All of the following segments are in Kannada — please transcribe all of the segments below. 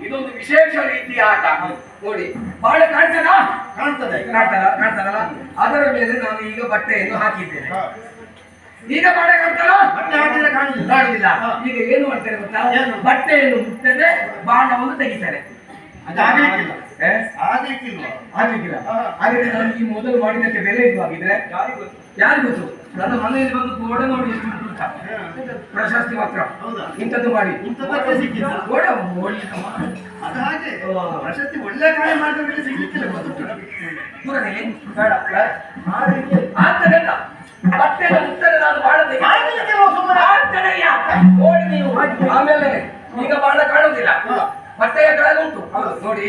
ಇದೊಂದು ವಿಶೇಷ ರೀತಿಯ ಆಟ ನೋಡಿ ಬಾಳೆ ಕಾಣ್ತದಾ ಕಾಣ್ತದೆ ಕಾಣ್ತದಲ್ಲ ಅದರ ಮೇಲೆ ನಾನು ಈಗ ಬಟ್ಟೆಯನ್ನು ಹಾಕಿದ್ದೇನೆ ಈಗ ಬಾಳೆ ಕಾಣ್ತದ ಬಟ್ಟೆ ಹಾಕಿದ್ರೆ ಈಗ ಏನು ಮಾಡ್ತಾರೆ ಗೊತ್ತಾ? ಬಟ್ಟೆಯನ್ನು ಮುಟ್ಟದೆ ಬಾಣವನ್ನು ತೆಗಿತಾರೆ ಆಗ್ಲಿಕ್ಕಿಲ್ಲ. ಹಾಗಾದ್ರೆ ನಾನು ಈ ಮೊದಲು ಮಾಡಿದ್ದಕ್ಕೆ ಬೆಲೆ ಇಲ್ವಾಗಿದ್ರೆ ಯಾರು ಗೊತ್ತು? ನನ್ನ ಮನೆಯಲ್ಲಿ ಬಂದು ಗೋಡೆ ನೋಡಿ ಎಷ್ಟು ಉಂಟು. ಪ್ರಶಸ್ತಿ ಮಾತ್ರ? ಇಂಥದ್ದು ಮಾಡಿ. ಗೋಡೆ. ಅದು ಹಾಗೆ. ಪ್ರಶಸ್ತಿ ಒಳ್ಳೆ ಕಾರ್ಯ ಮಾಡಿದ್ರೆ ಸಿಗ್ಲಿಕ್ಕಿಲ್ಲ. ಆಗ್ತದಲ್ಲ ಮುಟ್ಟದೆ ನಾನು ಸುಮ್ಮನೆ? ಆಮೇಲೆ ಈಗ ಬಾಳ ಕಾಣುವುದಿಲ್ಲ. ಹಾ. ಬಟ್ಟೆಯ ಕೆಳಗೆ ಉಂಟು ನೋಡಿ.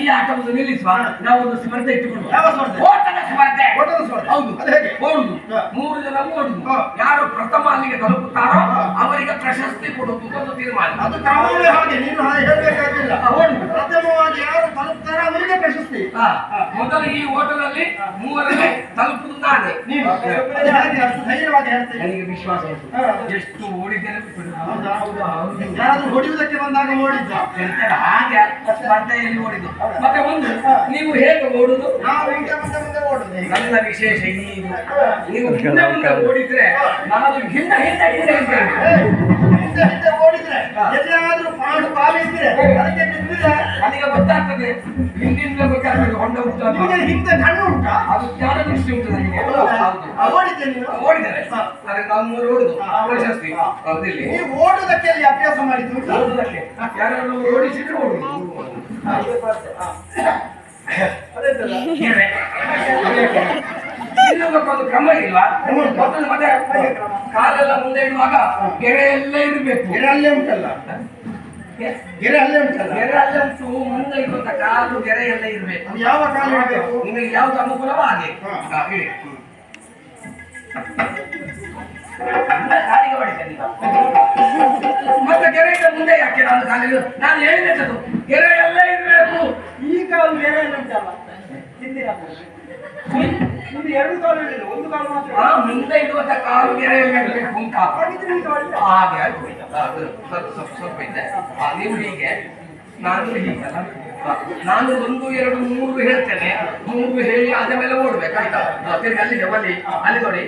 ಈ ಆಟವನ್ನು ನಿಲ್ಲಿಸುವ ನಾವು ಒಂದು ಸ್ಪರ್ಧೆ ಇಟ್ಟುಕೊಂಡು ಸ್ಪರ್ಧೆ? ಓಡುದು ಮೂರು ಜನ ಓಡುದು ಯಾರು ಪ್ರಥಮ ಅಲ್ಲಿಗೆ ತಲುಪುತ್ತಾರೋ. ಅವರಿಗೆ ಪ್ರಶಸ್ತಿ ಕೊಡುವುದು ಒಂದು ತೀರ್ಮಾನ. ಅದು ಕ್ರಮವೇ ಹಾಗೆ. ನೀನು ಹೇಳಬೇಕಾಗಿಲ್ಲ. ಪ್ರಥಮವಾಗಿ ಯಾರು ತಲುಪ್ತಾರೋ ಅವರಿಗೆ ಪ್ರಶಸ್ತಿ. ಮೊದಲು ಈ ಓಟದಲ್ಲಿ ಮೂವರಲ್ಲಿ ತಲುಪುದು ನಾನೇ. ನೀನು ಸುಮ್ಮನೆ ಹಾಗೆ? ಅಷ್ಟು ಧೈರ್ಯವಾಗಿ ಹೇಳ್ತೇನೆ ನನಗೆ ವಿಶ್ವಾಸ ಉಂಟು. ಎಷ್ಟು ಓಡಿದ್ದೇನೆ. ಯಾರಾದ್ರೂ ಹೊಡೆಯುವುದಕ್ಕೆ ಬಂದಾಗ ಓಡಿದ್ದ? ಹಾಗೆ ಸ್ಪರ್ಧೆಯಲ್ಲಿ ಓಡಿದ್ದು. ಮತ್ತೆ ಒಂದು ನೀವು ಹೇಗೆ ಓಡುದು? ನಾವು ಮುಂದೆ ಮುಂದೆ ಓಡುದು. ನನ್ನ ವಿಶೇಷ ಇದು ನೀವು ಹಿಂದೆ ಮುಂದೆ ಓಡಿದ್ರೆ ನಾನು ಹಿಂದೆ ಹಿಂದೆ ಹಿಂದೆ ಹಿಂದೆ ಹಿಂದೆ ಹಿಂದೆ ಓಡಿದ್ರೆ ಎಲ್ಲಾದ್ರೂ ಪಾಡು ಅದಕ್ಕೆ ಬಿದ್ದಿದ್ರೆ ನನಗೆ ಗೊತ್ತಾಗ್ತದೆ. ಹಿಂದಿಂದ ಗೊತ್ತಾಗ್ತದೆ. ಹೊಂಡ ಉಂಟು. ನಿಮಗೆ ಹಿಂದೆ ಕಣ್ಣು ಉಂಟಾ? ಅದು ಜ್ಞಾನ ದೃಷ್ಟಿ ಉಂಟು ನನಗೆ. ಓಡಿದ್ದೆ ನೀನು ಓಡಿದ್ದಾರೆ. ಹಾ. ಅದಕ್ಕೆ ನಾವು ಮೂರು ಓಡುದು. ಪ್ರಶಸ್ತಿ. ನೀವು ಓಡುವುದಕ್ಕೆ ಅಲ್ಲಿ ಅಭ್ಯಾಸ ಮಾಡಿದ್ದು? ಉಂಟಾ? ಓಡುದಕ್ಕೆ. ಯಾರು ಓಡಿಸಿದ್ರೆ ಓಡುದು. ಕಾಲೆಲ್ಲ ಮುಂದೆ ಇಡುವಾಗ ಗೆರೆ ಎಲ್ಲ ಇರಬೇಕು ಗೆರೆ ಅಲ್ಲೇ ಉಂಟಲ್ಲ ಗೆರೆ ಅಲ್ಲೇ ಉಂಟಲ್ಲ? ಗೆರೆ ಅಲ್ಲೇ ಉಂಟು. ಮುಂದೆ ಇರುವಂತ ಕಾಲು ಗೆರೆ ಎಲ್ಲ ಇರಬೇಕು ಯಾವ ಕಾಲು ಇರಬೇಕು ನಿಮಗೆ ಯಾವ್ದು ಅನುಕೂಲವೋ ಹಾಗೆ. ಹಾ. ಹಾ, ಇಡಿ. ಇಲ್ಲ, ಕಾಲಿಗೆ ಹೊಡಿತೇನೆ ಮತ್ತೆ ಗೆರೆಯಿಂದ ಮುಂದೆ ಯಾಕೆ ನಾನು ಕಾಲಿಗೆ ನಾನು ಹೇಳಿದ್ದದು ಗೆರೆ ಎಲ್ಲ ಇರಬೇಕು ಉಂಟಲ್ಲ ಹಿಂದಿನ ಇದು ಎರಡು ಕಾಲು ಒಂದು ಕಾಲು ಮಾತ್ರ ಆ ಮುಂದೆ ಇಡುವಂತ ಕಾಲು ಬೇರೆ ಇರಬೇಕು ಅಂತ. ಹಾಗೆ ಆಯ್ತು. ಅದು ಸ್ವಲ್ಪ ಸ್ವಲ್ಪ ಇದೆ. ನೀವು ಹೀಗೆ. ನಾನು ಹೀಗಲ್ಲ ನಾನು ಒಂದು ಎರಡು ಮೂರು ಹೇಳ್ತೇನೆ. ಮೂರು ಹೇಳಿ ಅದ ಮೇಲೆ ಓಡ್ಬೇಕು ಆಯ್ತಾ? ಆ, ತಿರ್ಗಿ ಅಲ್ಲಿಗೆ ಬನ್ನಿ ಅಲ್ಲಿ ನೋಡಿ.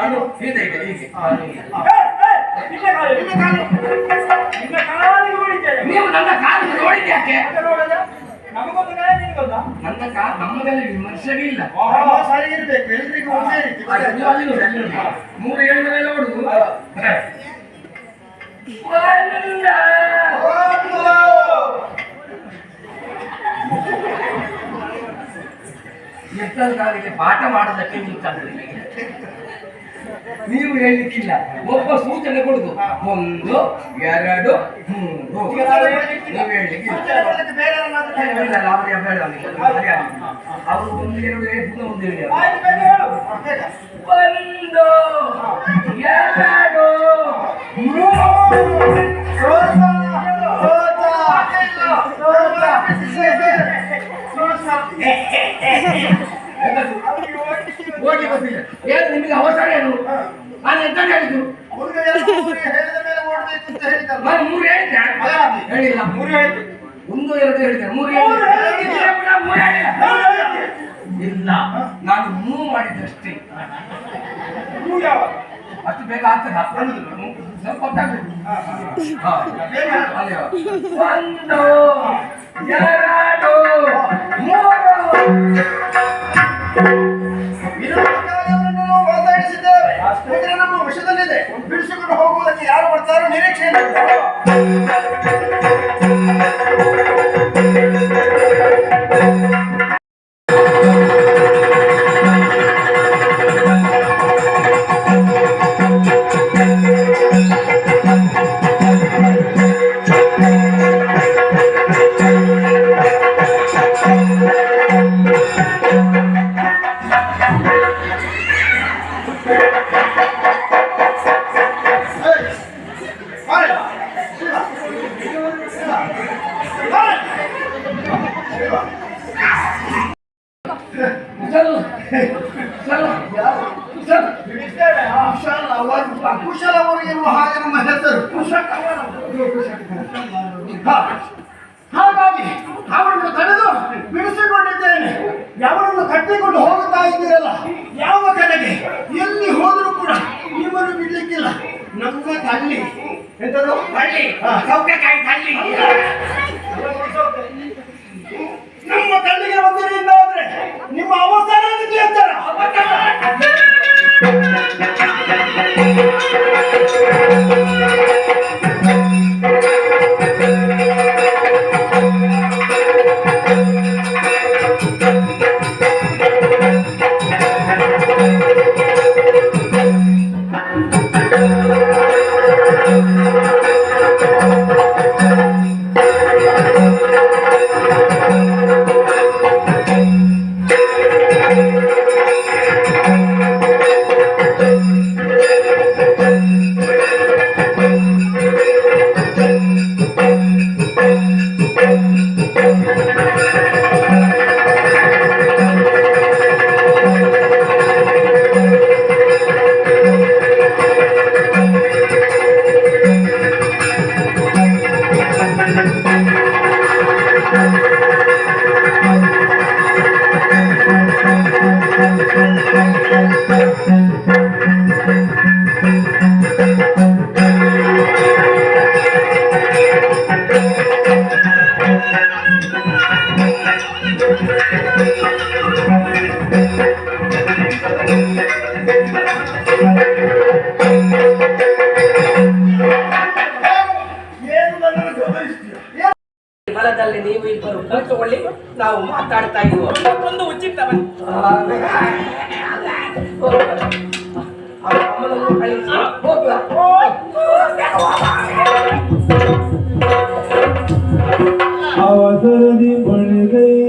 ನಾನು ಹೀಗೆ ಇದೆ ಹೀಗೆ. ನೀವು ನನ್ನ ಕಾಲಿಗೆ ಹೊಡಿತೇನೆ. ನೀವು ನನ್ನ ಕಾಲು ನೋಡಿದ್ದೆ ಯಾಕೆ ಮತ್ತೆ ನೋಡೋದ? ನಮಗೊಂದು ನ್ಯಾಯ ನಿನಗೊಂದಾ? ನನ್ನ ಕಾ ನಮ್ಮದಲ್ಲಿ ವಿಮರ್ಶೆಗೆ ಇಲ್ಲ ಕ್ರಮ ಸರಿ ಇರ್ಬೇಕು ಎಲ್ರಿಗೂ ಒಂದೇ ರೀತಿ ಆ, ನೀವು ಅಲ್ಲಿ ನೋಡಿ ಅಲ್ಲಿ ನೋಡಿ ಮೂರು ಹೇಳಿದ ಮೇಲೆ ಓಡುದು ಹ. ಒಂದ. ಎಷ್ಟೊಂದು ಕಾಲಿಗೆ ಪಾಠ ಮಾಡೋದಕ್ಕೆ ನಿಂತದ್ದು ನಿಮಗೆ ನೀವು ಹೇಳಲಿಕ್ಕಿಲ್ಲ. ಒಬ್ಬ ಸೂಚನೆ ಕೊಡುದು. ಒಂದು ಎರಡು ಮೂರು. ನೀವು ಹೇಳಲಿಕ್ಕಿಲ್ಲ. ಸೂಚನೆ ಬೇರೆ ಯಾರನ್ನಾದ್ರೂ ಕೈ ಇಲ್ಲ, ಇಲ್ಲ, ಅವರಿಗೆ. ಬೇಡ. ಅವರು ಒಂದು ಎರಡು ಹೇಳಿ ಪುನಃ ಒಂದು. ಒಂದು ಎರಡು ಮೂರು. ಓಡಿ ಏನು ನಿಮಗೆ ಅವಸರ ಏನು? ನಾನು ಎಂತ ಹೇಳಿದ್ರು ನಾನು ಮೂರು ಹೇಳಿದ್ದೆ. ಹೇಳಿಲ್ಲ. ಮೂರು ಒಂದು ಎರಡು ಹೇಳಿದೆ ಮೂರು ಮೂರು ಹೇಳಿದೆ ಹೇಳಿದೆ. ಇಲ್ಲ, ನಾನು ಮಾಡಿದ್ದಷ್ಟೇ. ಯಾವಾಗ? ಅಷ್ಟು ಬೇಗ ಆಗ್ತದೆ. ಸ್ವಲ್ಪ. ಮಾತಾಡಿಸಿದ್ದೇವೆ ನಮ್ಮ ವಿಷಯದಲ್ಲಿದೆ ಬಿಡಿಸಿಕೊಂಡು ಹೋಗುವುದಕ್ಕೆ ಯಾರು ಬರ್ತಾರೋ ನಿರೀಕ್ಷೆ ಕುಶಲ್ ಅವರು ಇರುವ ಹಾಗೆ ನಮ್ಮ ಹೆಸರು ಹಾ. ಹಾಗಾಗಿ ಅವರನ್ನು ತಡೆದು ಬಿಡಿಸಿಕೊಂಡಿದ್ದೇನೆ. ಅವರನ್ನು ಕಟ್ಟಿಕೊಂಡು ಹೋಗುತ್ತಾ ಇದ್ದೀರಲ್ಲ ಯಾವ ಕಡೆಗೆ? ಎಲ್ಲಿ ಹೋದರೂ ಕೂಡ ನಿಮ್ಮನ್ನು ಬಿಡ್ಲಿಕ್ಕಿಲ್ಲ. ನಮ್ಮ ತಳ್ಳಿ. ಎಂತದು? ತಳ್ಳಿ. ಸೌತೆಕಾಯಿ ತಳ್ಳಿ. ನಮ್ಮ ಕಣ್ಣಿಗೆ ಒಂದಿನ ಇಲ್ಲ ಅಂದ್ರೆ ನಿಮ್ಮ ಅವಸಾನ Thank ಏನು ಬಲದಲ್ಲಿ ನೀವು ಮಾತಾಡ್ತಾ ಇದ್ದೀವಿ ಒಂದು ಉಚಿತ? ಅವಸರದಿ ಬಳಿಗೈದು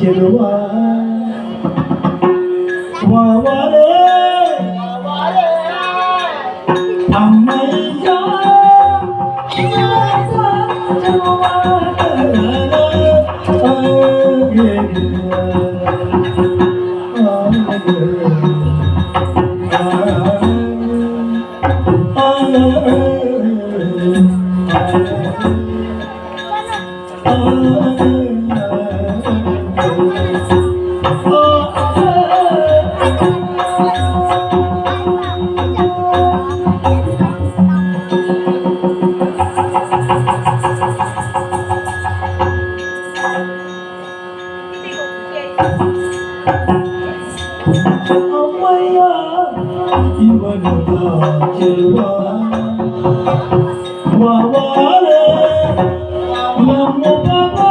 ಚೆಲುವ Wa wa wa wa wa wa wa wa wa wa wa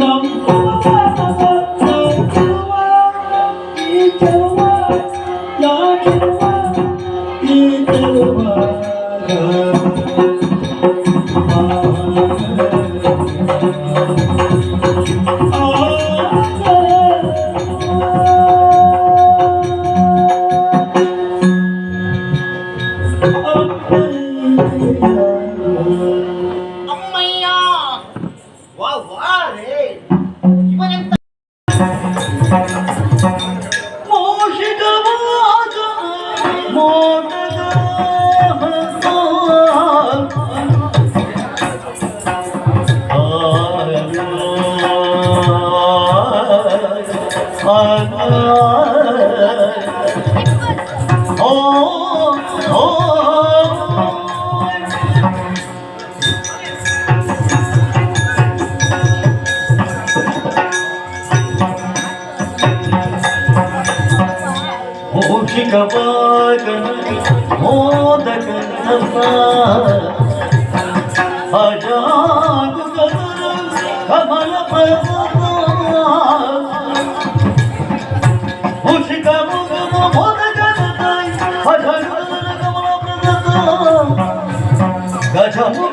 น้อำ Wah, wah, eh. Gimana yang Mo ಅಜಾಗುಗನ ಕಮಲ ಮೂಷಿಕ ಮುಗನ ಮೋದಕ ಅಜಾಗುಗನ ಕಮಲ ಗಜಮುಗ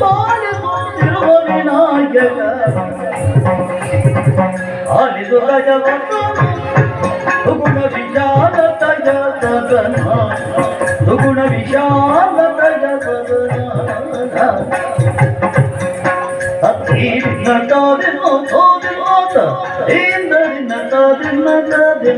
ಪಾಲಿಸುತ್ತಿರುವ ವಿನಾಯಕ ಆಲಿದು ಗಜವಂತ ದುಗುಣ ವಿಶಾಲತಯ